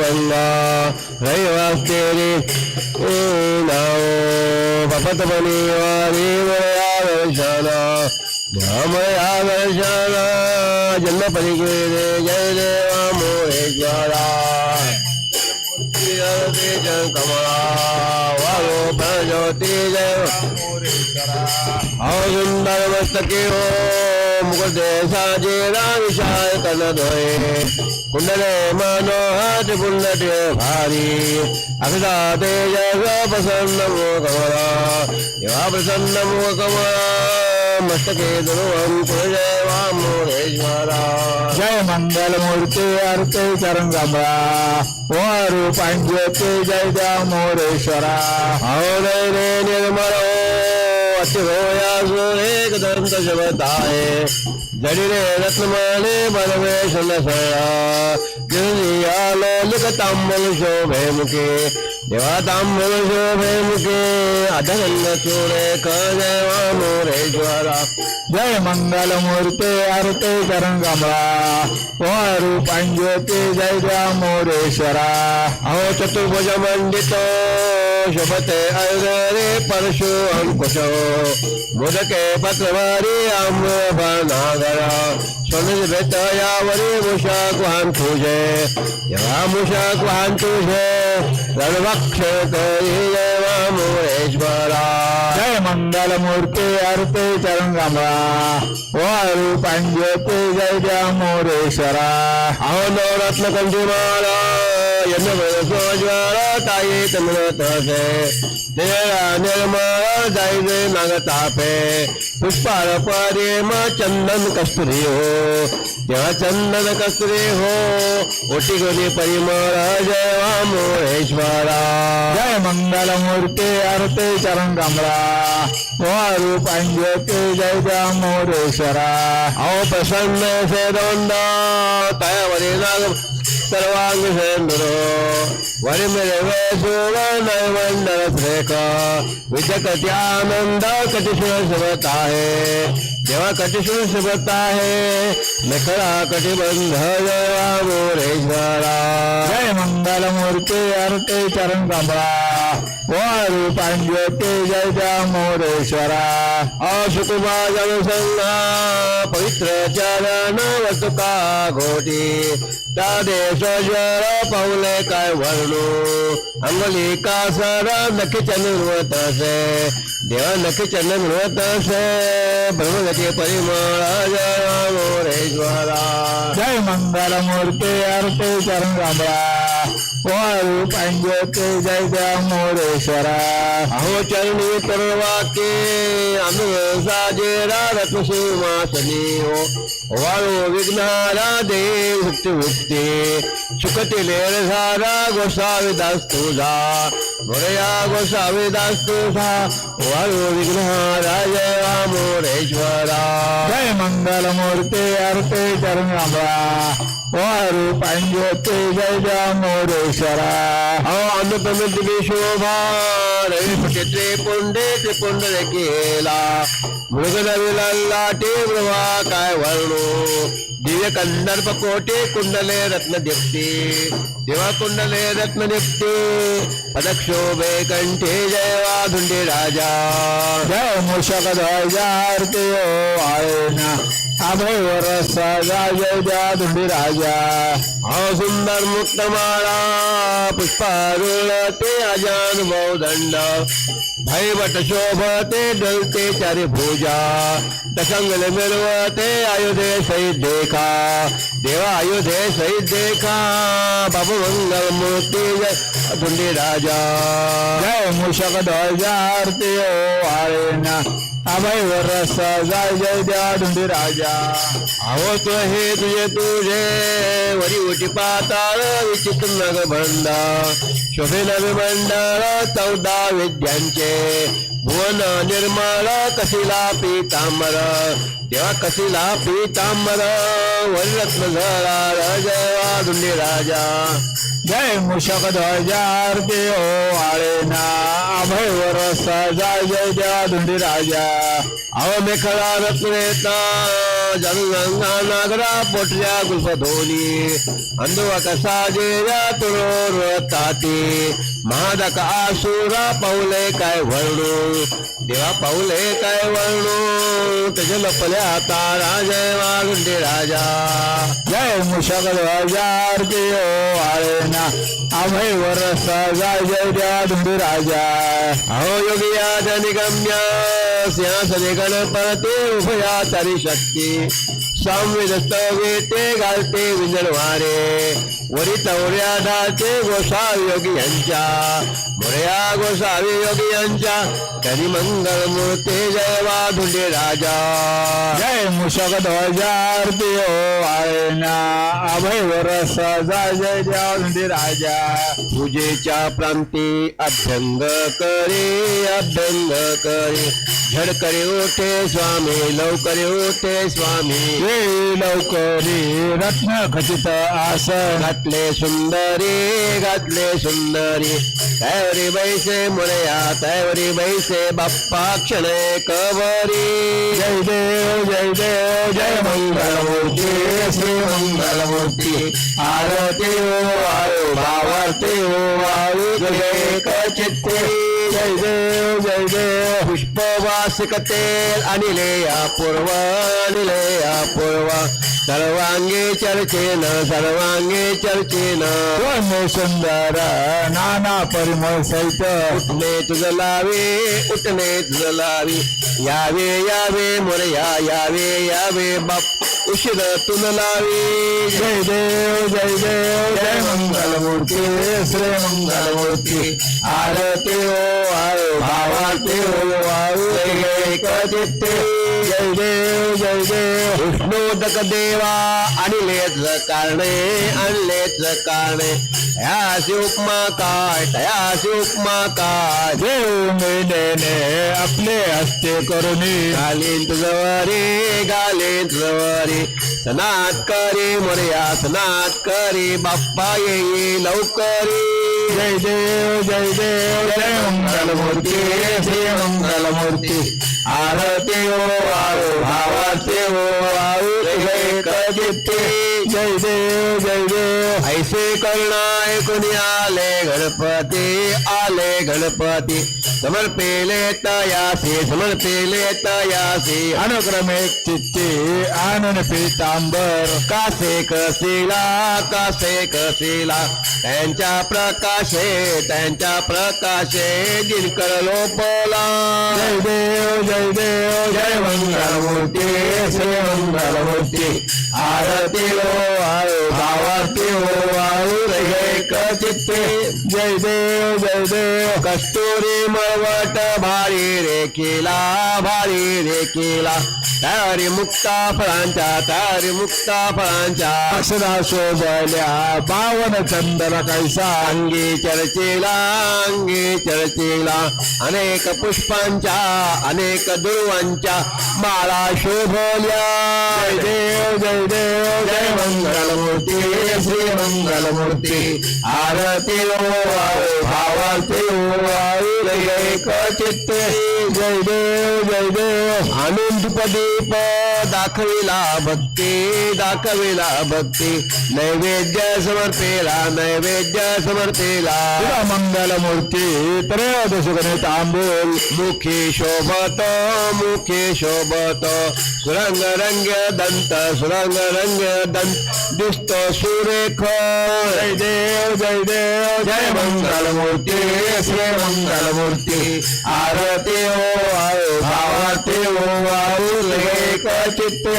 गंगा रहिवास तेरे ए नाओ भपत बनी वारी मया दर्शना ध्यामया दर्शना जन्म परिगिरे जय देवा मोहेश्वरा जय कमला वालो प्रज्योति जय आओ सुंदर मस्तके हो मुकुट साजे विशाल कन धोए। कुंडले मनोहर कुंडटे भारी। अक्षता तेज प्रसन्न मुख कमला देवा प्रसन्न मुख कमला मस्तके ध्रुवं जय वामोरेश्वरा जय मंगल मूर्ती अर्थे चरण कमळा वारू पांज्योती जय द्या मोरेश्वरा आओ रे अतिरोया एक लिख तांबल शोभे देवा शोभे चूड़े जय जय मंगल मूर्ती चरण कमळा वारू पांज्योती जय द्या मोरेश्वरा अहो चतुर्भुज मंडित शोभते अरे परशु अंकुश। मुदके पत्रवारी आम्रभनागरा सोने भेट यावरी मुषा कुहान तुझे जेव्हा मुषा कुहान तुझे रणवक्ष करी जय जय मंगल मूर्ती अर्थे चरण कमळा वारू पांज्योती जय द्या मोरेश्वरा। अहो नवरत्न कंजुमाला यज्ञ ज्वाला ताई तमिळतसे तेरा निर्मळ जायजे नागतापे पुष्पाळ परेम चंदन कस्तुरी हो। तेव्हा चंदन कस्तुरी हो? ओटी गली परिमळ जय वामोरेश्वरा जय मंगल मूर्ति अर्थे चरण कमळा वारू पांज्योती जय द्या मोरेश्वरा। अहो प्रसन्न नाग सर्वांग सेंद्र वरी नैवंदर श्रेख विद्यकटी आनंद कटिशूळ शिवत आहे देवा कटिशूळ शिवत आहे मेखळा कटिबंध जय मोरेश्वरा जय मंगल मूर्ती अर्थे चरण कमळा वारू पांज्योती जय द्या मोरेश्वरा। अशुकुमा जनसंघा पवित्र चरण वसुका घोटी। तादेश्वर पाऊले काय वर्णू अंगली कासर नखिच निर्वत से। देवा नखिच निर्वत से। ब्रह्मगती परिमळ जय मोरेश्वरा जय मंगल मूर्ति अर्थे चरण कमळा वारू के जय द्या मोरेश्वरा। अहो चरणी परवाके आम्ही साजेरा चली हो वाळू विघ्नारा देव भक्ती भक्ती सुखती सारा गोसाविदास तुझा गोरया गोसाविदास तुझा विघ्नारा जय मोरेश्वरा जय मंगल मूर्ती अर्थे चरण। वारू पांज्योती जय द्या मोरेश्वरा अनुपम दिवी शोभा। పొండలైపుచెట్టే పొండేటి పొండలకేలా దివ్య కందర్ప కోటి కుండలే రత్న దీప్తి దివ కుండలే రత్న దీప్తి పదక్షోభే కంఠే జయవాధుండి రాజా. జయ మూషక ధ్వజార్తియో ఆయన. जय वाधुंडे राजा जय मूषक ध्वजारती ओ आळेना अभय वरस जय द्या धुंडी राजा सुंदर मुक्त माळा पुष्पारुळ ते अजानुभव दंड भैवट शोभते डलते चारी भुजा दशंगल मिळवते अयोध्ये सहित देखा, देवा अयोध्ये सहित देखा, बाबू मंगल मूर्ति जय राजा जय मूषक ध्वजारती ओ आळेना अभय वरस जय जय द्या धुंडी राजा. आहो तो हे तुझे तुझे. वरी उटी पाताळ विचित्र नग भंडा शोभे नवे मंडळ चौदा विद्यांचे. भुवन निर्मळ कसिला पीतांबर. देवा कसिला पीतांबर वररत्न झळाळ जय वादुंडी राजा। जय मूषक ध्वजारती ओ आळेना अभय वरस जय जय द्या धुंडी राजा अहो मेखळा रत्नेता जनुगंगा नागरा पोटऱ्या गुल्फधोनी अंधुवा कसा जेया तुरोरताती महादक आसुरा पाऊले काय वर्णू, देवा पाऊले काय वर्णू लपल्या तारा जय वागुंडे राजा। जय ध्वजारती ओ आळेना अभय वरस जय जय द्या राजा। अहो योगिया निगम्य सिंहासने उभया तरी शक्ती संवेद स्तवे घालते विंजणवारे वरी तवऱ्या ढालते गोसावी योगी यांच्या मोरया गोसावी योगी यांच्या मंगल मूर्ते जय वाधुले राजा। जय मुषक ध्वजारती ओ आळेना अभय वरस जय राजा. पूजेच्या प्रांती अभ्यंग करे अभ्यंग करे. झड करे ओठे स्वामी लवकर ओठे स्वामी. लवकरी रत्न खचित आसन. घातले सुंदरी घातले सुंदरी. तैवरी बैसे मुळया तैवरी बैसे बाप्पा क्षण कवरी जय देव जय देव. जय मंगलमूर्ती श्री मंगलमूर्ती. आरती ओ आरो भावार्ती ओ आरो जय चित्ते. जय देव जय देव। पुष्पवासिक तेल अनिले अपूर्व अनिले अपूर्व। सर्वांगी चर्चेन सर्वांगी चर्चेन सोने सुंदर नाना परिमळ सहित। उठणे तुझ लावे उठणे तुझ लावी यावे यावे मुरया यावे यावे बाप। उशिर तुन लावी. जय देव जय देव जय मंगलमूर्ती. श्री मंगलमूर्ती. आरती ओ आयो भावार्ती ओ हो, आयु. चित्ते जय देव जय देव विष्णोदक देवा आणलेच कारणे आणलेच कारणे. उपमा काय तयासी उपमा काय? देव आपले हस्ते करुणी. घालीन तुझवरी घालीन तुझवरी सनात करी मोरया सनात करी. बाप्पा येई लवकरी. जय देव जय देव जय मंगलमूर्ती श्री मंगलमूर्ती. आरती ओ आयो भावार्ती ओ आयु एक चित्ते जय देव जय देव। ऐसे करुणा ऐकून आले गणपती आले गणपती। समर्पेले तयासी समर्पेले तयासी अनुक्रमे चित्ते आनन पीतांबर। कासे कसिला कासे कसिला। त्यांच्या प्रकाशे त्यांच्या प्रकाशे दिनकर लोपला। जय देव जय देव, जय मंगलमूर्ती श्री मंगलमूर्ती। आरती ओ आयो भावार्ती हो आयो एक कचित्ते जय देव जय देव। कस्तुरी मळवट भारी रे केला भारी रे केला। तयारी मुक्ता फळांच्या तारी मुक्ता फळांच्या। अक्षरा शोभल्या पावन चंदन कैसा। अंगी चर्चेला अंगी चर्चेला। अनेक पुष्पांच्या अनेक दुर्वांच्या। माळा शोभल्या। जय देव जय देव जय मंगलमूर्ती श्री मंगलमूर्ती। आरती ओ आयो भावार्ती ओ आयु एक चित्ते जय देव जय देव आणून दीप दाखविला भक्ती दाखविला भक्ती. नैवेद्य समर्पेला नैवेद्य समर्पेला. तुला मंगलमूर्ती त्रयोदश गणित आंबोल मुखी शोभत मुखी शोभत. सुरंग रंग दंत सुरंग रंग दंत. दिसतो सुरेख, जय देव जय देव, जय मंगलमूर्ती श्री मंगलमूर्ती आरती ओ आयो भावार्ती ओ आयु चित्ते।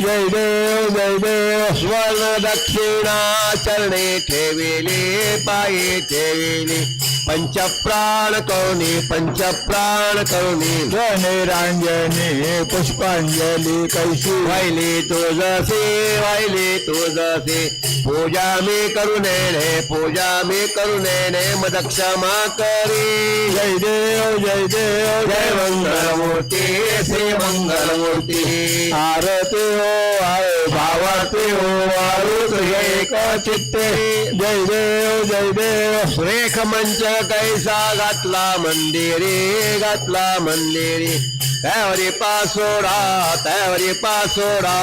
जय देव जय देव स्वर्ण दक्षिणा चरणे ठेविली पायी ठेविली। पंचप्राण करुणी पंचप्राण करुणी। निरांजनी पुष्पांजली कैशी वाहिली तुझसे वाहिली तुझसे पूजा मी करुणे पूजा मी करुणे मद क्षमा करी। जय देव जय देव जय मंगलमूर्ती श्री मंगलमूर्ती आरती ओ आय भाव भावाचे वाळूच एक चित्ते। जय देव जय देव सुरेख मंच कैसा घातला मंदिरी घातला मंदिरी। त्यावरी पासोडा त्यावरी पासोडा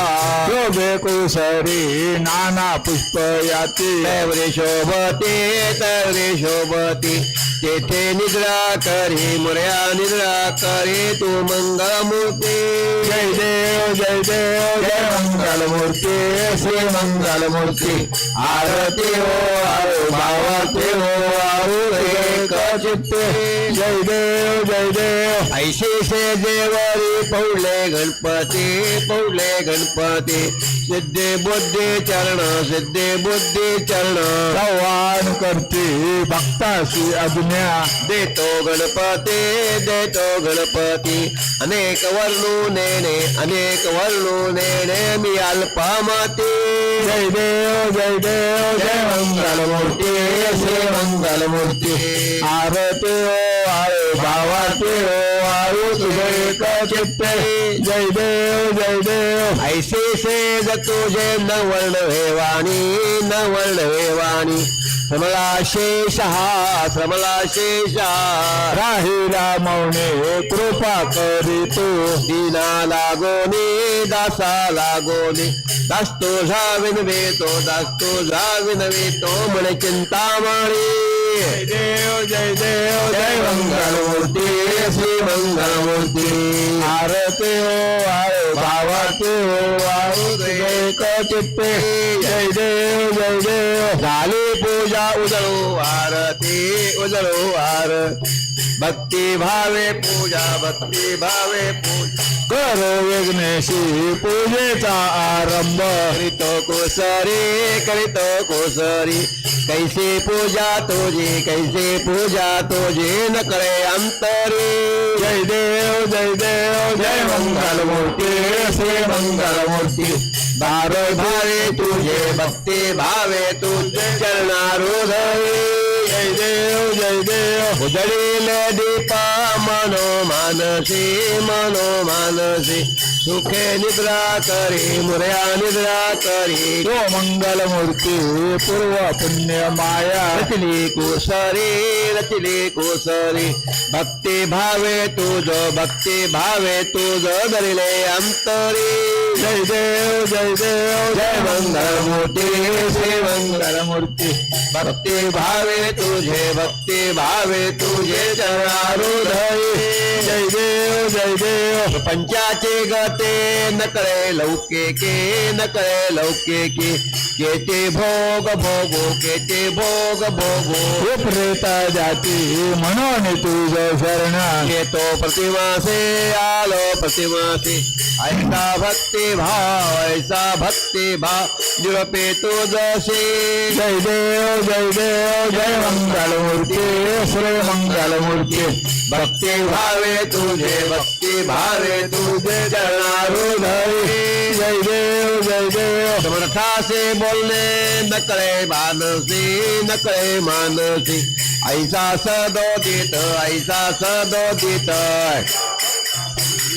शोभे कुसरी नाना पुष्प याती। त्यावरी शोभते त्यावरी शोभते। तेथे निद्रा करी, मुर्या निद्रा करी, तू मंगळमूर्ती जय देव जय देव जय मंगल श्री मंगल आरती हो आरो हो आरो एक चित्ते जय देव जय देव ऐशी से देवरी पौले गणपती पौले गणपति सिद्धे बुद्धी चरण सिद्धे बुद्धी चरण। संवाद करते भक्ताशी अज्ञा। देतो गणपती देतो गणपती। अनेक वर्णू नेणे अनेक वर्णू नेणे मी अल्पामती। जय देव जय देव जय मंगल मूर्ती श्री मंगल मूर्ती आरती हो आरो भावाते हो। चित्ते जय देव जय देव। ऐसे से तुझे न वर्ण हेवाणी न वर्ण हा श्रमला शेष हा राहिला मौने कृपा करी तू। दीना लागोनी दासा लागोनी दास तुझा विनवेतो दास तुझा विनवेतो म्हणे चिंतामणी जय देव जय देव जय श्री मंगल मूर्ती आरती हो आरो भावाते हो। तुझे चित्ते जय देव जय देव झाली पूजा उजलो आरती उजलो आर भक्ती भावे पूजा, भक्ति भावे पूजा। कर विघ्नेशी पूजेचा आरंभ। करीतो कोसरी करीतो कोसरी। कैसे पूजा तुझी, कैसे पूजा तुझी, न करे अंतरी। जय देव जय देव, जय मंगल मूर्ती, श्री मंगल मूर्ति। भावे भावे तुझे, भक्ति भावे तुझे चरणारुधरी जय देव उजळील दीपा मनो मानसी मनो मानसी। सुखे निद्रा करी, मुर्या निद्रा करी। तो मंगल मूर्ती, पूर्व पुण्य माया। रचली कुसरी रचली कुसरी। भक्ती भावे तुझ, भक्ती भावे तुझ धरिले अंतरी। जय देव जय देव, जय मंगल मूर्ती श्री मंगल मूर्ती। भक्ती भावे तुझे भक्ती भावे तुझे चरणारुधरी जय देव जय देव। पंचाचे गते नकळे लौके के नकळे लौके के। केते भोग भोगो केते भोग भोगो। प्रेता जाती म्हणून तुझ शरण। येतो प्रतिमासे आलो प्रतिमासे ऐसा भक्ती भाव ऐसा भक्ती भाव निरपे तो जसे। जय देव जय देव जय मंगल मूर्ती श्री मंगल मूर्ती भक्ती भावे तुझे भक्ती भावे तुझे चरणारुधरी जय देव जय देव. समर्थासे बोलणे नकळे मानसी नकळे मानसी. ऐसा सदोदित ऐसा सदोदित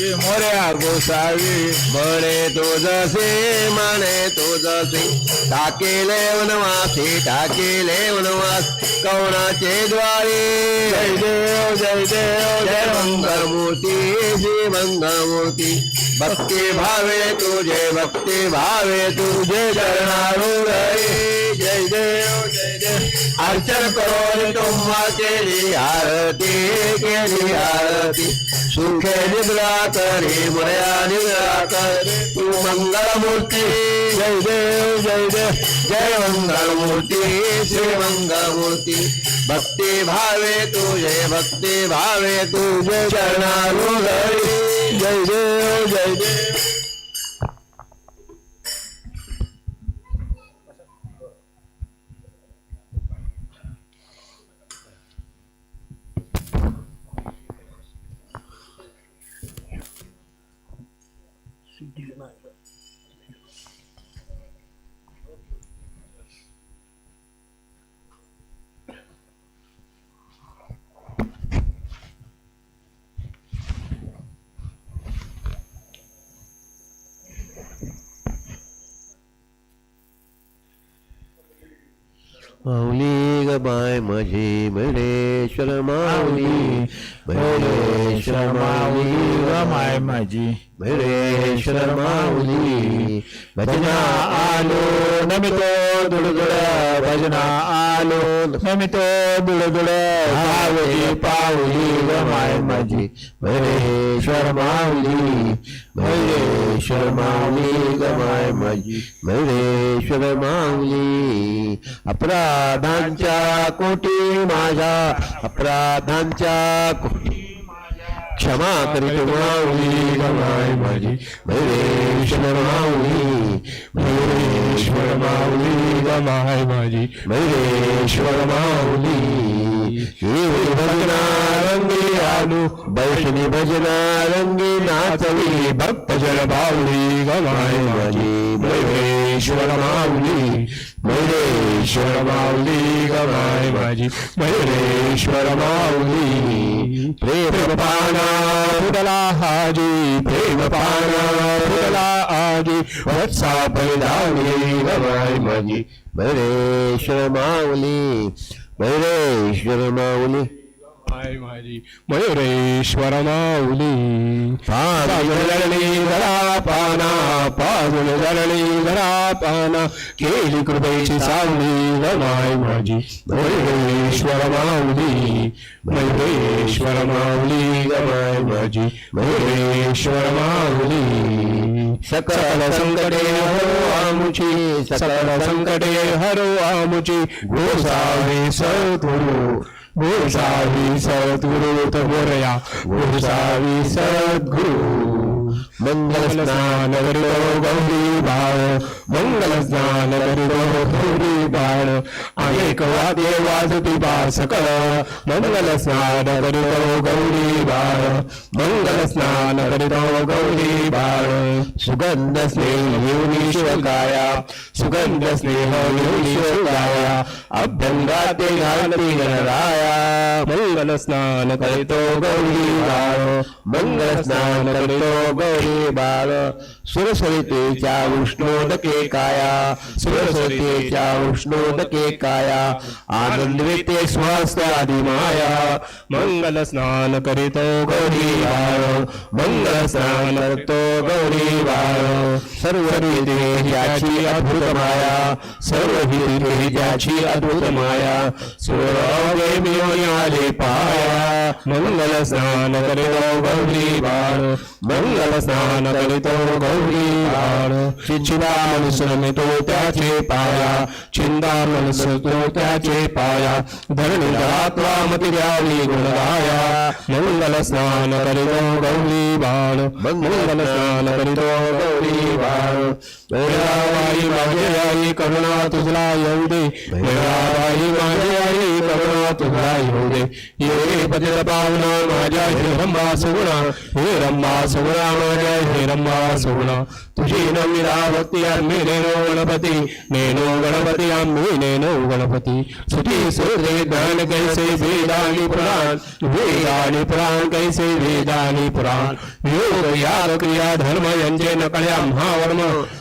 मोर्या गोसावी म्हणे तो जसे म्हणे तो जसे. टाकेले वनवासी टाकेले वनवास. कवणाचे द्वारे. जय देव जय देव जय जय मंगल भक्ति भावे तुझे, भक्ति भावे तुझे चरणारुधरी जय जय जय। देव अर्चन करो तुम तेरी आरती तेरी आरती। सुखे निद्रा करे, मया निद्रा कर। तू मंगल मूर्ती जय देव जय देव जय मंगलमूर्ति, श्री मंगलमूर्ति। भक्ति भावे भावे जय भक्ति भावे तुझानू जय जय देव जय देव माऊली ग बाय माझी महेश्वर माऊली महेश्वर माऊली ग माय माझी भजना आलो, नमितो दुडदुड भजना आलो, नमितो दुडदुड पावली पावली ग माय माझी महेश्वर माऊली महेश्वर माऊली ग माय माझी कोटी माझ्या अपराधांच्या कोटी क्षमा करीत माऊली ग माय माझी महेश्वर माऊली महेश्वर माऊली ग माझी महेश्वर माऊली। हे भजना रंगी आलू बैष्णी भजना रंगी नाचवी भक्त जन बावली ग माय माझी महेश्वर माऊली। महेश्वर माऊली ग माझी. महेश्वर माऊली प्रेम पाना फुटला हाजी प्रेम पाना फुटला आजी. वत्सा पैदावली ग माझी. महेश्वर माऊली महेश्वर माऊली. माय माझी मयुरेश्वर माऊली पाजून जळली घरा पाना पाजून जळली घरा पाना केली कृपेची सावली ग माय माझी. मयुरेश्वर माऊली मयुरेश्वर माऊली ग माय माझी. मयुरेश्वर माऊली सकल संकटे हरो आमुची सकल संकटे हरो आमुची गोसावे सद्गुरु गोसावी सद्गुरु तोरया गोसावी सद्गुरु। मंगल स्नान करितो गौरी बाळ मंगल स्नान करितो गौरी बाळ अनेक वाद्ये वाजती बा सकळ मंगल स्नान करितो गौरी बाळ मंगल स्नान करितो गौरी बाण सुगंध स्नेह येऊनी शिवकाया सुगंध स्नेह शिवकाया अभ्यंगाते गणराया मंगल स्नान करो गौरी बाळ मंगल स्नान करितो रे बाळ. सुरसरितेच्या उष्णोदके काया. सुरसरितेच्या उष्णोदके काया. आनंदविते स्वास्थ्य माया. मंगल स्नान करीतो गौरी बाळ. मंगल स्नान करतो गौरी बाळ. सर्व रीते ज्याची अद्भुत माया. सर्व रीते ज्याची अद्भुत माया. सोरवे मिळाले पाया. मंगल स्नान करीतो गौरी बाळ. मंगल स्नान करितो गौरी बाळ चिंतामण श्रमितो त्याचे पाया चिंतामण श्रमितो त्याचे पाया धरणी धरात्वा मती मंगल स्नान करितो गौरी बाळ मंगल स्नान करितो गौरी बाळ वेळाबाई माझे आई करुणा तुझला दे वेळाबाई माझे आई करुणा तुझला ये पतित पावना माझ्या हे सुगुणा हे सुगुणा माझ्या हे रंबा सुगुणा तुझी नमिरा भक्ती आम्ही नेनो गणपती नेनो नेनो गणपती सुरे ज्ञान कैसे धर्म यांचे नकळे आम्हा वर्म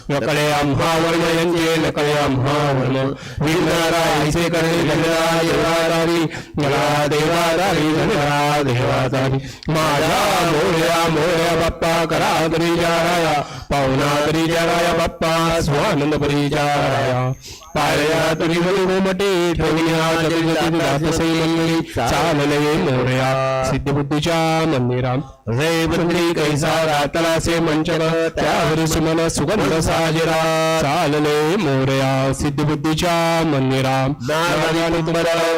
नकळे आम्हा वर्म यांचे नकळे आम्हा वर्म विघ्नरायचे करे धनरा देवादारी जला देवादारी धनरा देवादारी बाप्पा करा तरी जाराया पाहुणा बप्पा जाराया बाप्पा स्वानंद परी जाराया पाया तरी ठेवण्या दातसे मंगली चालले मोर्या सिद्धबुद्धीच्या मंदिरा रे बंदी कैसा मंचन त्यावर सुमन सुगंध साजरा। चालले मोर्या सिद्धबुद्धीच्या मंदिरा।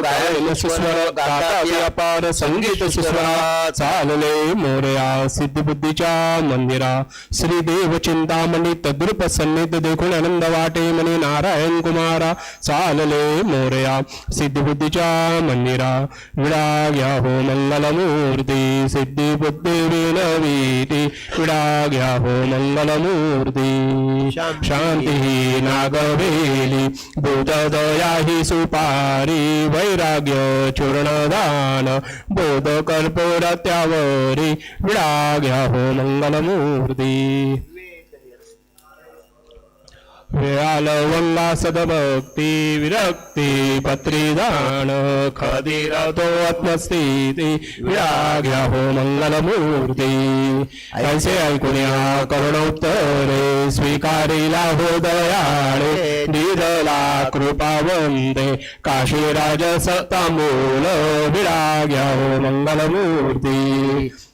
गायन सुस्वर गाता व्यापार संगीत सुस्वरा। चालले मोर्या सिद्धबुद्धीच्या मंदिरा। श्री देव चिंतामणी तद्रुप सन्निध देखून आनंद वाटे म्हणे नारायण कुमारा। चालले मोर्या सिद्धबुद्धीच्या मंदिरा। विडा घ्या हो मंगलमूर्ती सिद्धी विनवीती विडा घ्या हो मंगलमूर्ती शांती नागवेली बोधदया ही सुपारी वैराग्य चूर्णदान बोध कर्पूर त्यावरी विडा घ्या हो मंगलमूर्ती व्याल उल्लासद भक्ती विरक्ती पत्रीदान खदिरतो आत्मस्थिती विराग्या हो मंगलमूर्ती। ऐसे ऐकून या करुणोत्तरे स्वीकारिला हो दयाळे दिदला कृपा वंदे काशीराज सतामूल विराग्या हो मंगलमूर्ती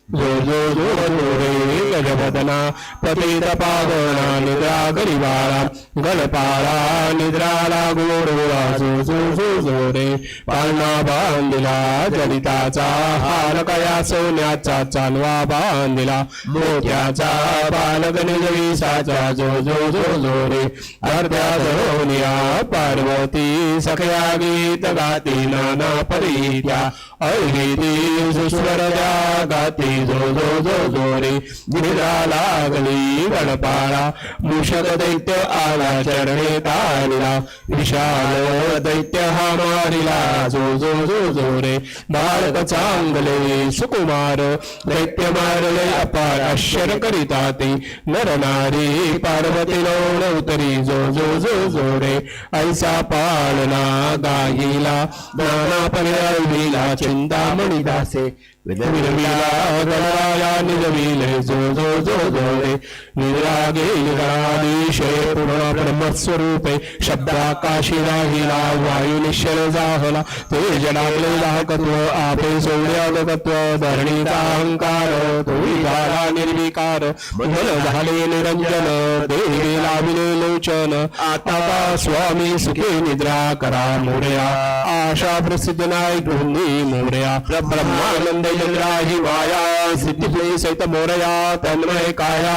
जो जो जो जो पतित पावना निद्रा गरिबाळा गलपाला निद्राला गोडोळा सो सो सो सो रे। पाळणा बांधिला जलिताचा हार कया सोन्याचा चालवा बांधिला। मोत्याचा बालक निजविसाचा जो जो जो जो रे। अर्ध्या धरोनिया पार्वती सखया गीत गाती नाना परीत्या। अहिती सुस्वर द्या गाती जो जो जो जो रे लागली गणपाळा मूषक दैत्य आला चरणे तारिला विशाल दैत्य हा मारिला जो जो जो जो रे बालक चांगले सुकुमार दैत्य मारले अपार आश्चर्य करिता ते नर नारी पार्वती लोण उतरी जो जो जो जो रे ऐसा पालना गाईला नाना पर्यायला चिंतामणी दासे विरविला गणाया निज जो जो जो जो जोडे निरागे निरादिशे पूर्ण ब्रह्मस्वरूपे शब्दाकाशी राहिला वायू निश्चल जाहला ते जनाले दाहकत्व आपे सोड्यागतत्व धरणीचा अहंकार तुम्ही झाला निर्विकार मंगल झाले निरंजन देवी लाभिले लोचन आता स्वामी सुखे निद्रा करा मोर्या आशा प्रसिद्ध नाय गृहिणी मोर्या ब्रह्मानंद चंद्राही माया सिद्धी सहित मोरया तन्मय काया।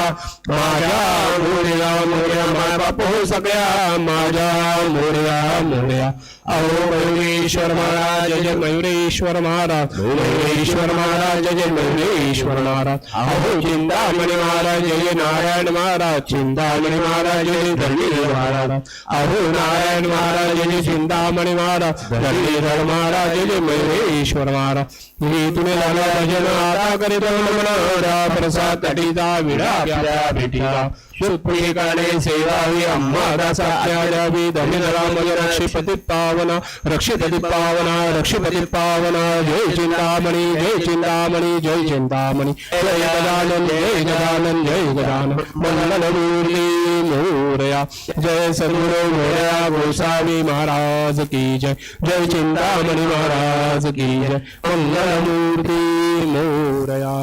माझ्या मोरया मोरया माय बापू हो सगळ्या। माझ्या मोरया मोरया। अहो मयुरेश्वर महाराज जय मयुरेश्वर महाराज। मयुरेश्वर महाराज जय मयुरेश्वर महाराज। अहो चिंतामणी महाराज जय नारायण महाराज। चिंतामणी महाराज जय धरणीधर महाराज। अहो नारायण महाराज जय चिंतामणी महाराज। धरणीधर महाराज जय मयुरेश्वर महाराज। हे तुम्ही लाला भजन आता करीत म्हणा प्रसाद तटीचा विडा आपल्या भेटीला सुप्रिकाने सेवावी अम्मा दासा द्यावी धन्यधरा मज रक्षपती पावना रक्षपती पावना रक्षपती पावना जय चिंतामणी जय चिंतामणी जय चिंतामणी जय गजानन जय गजानन जय गजानन। मंगल मुरली मोरया। जय सद्गुरु मोरया, गोसावी महाराज की जय। जय चिंतामणी महाराज की जय। मंगल मूर्ती मोरया।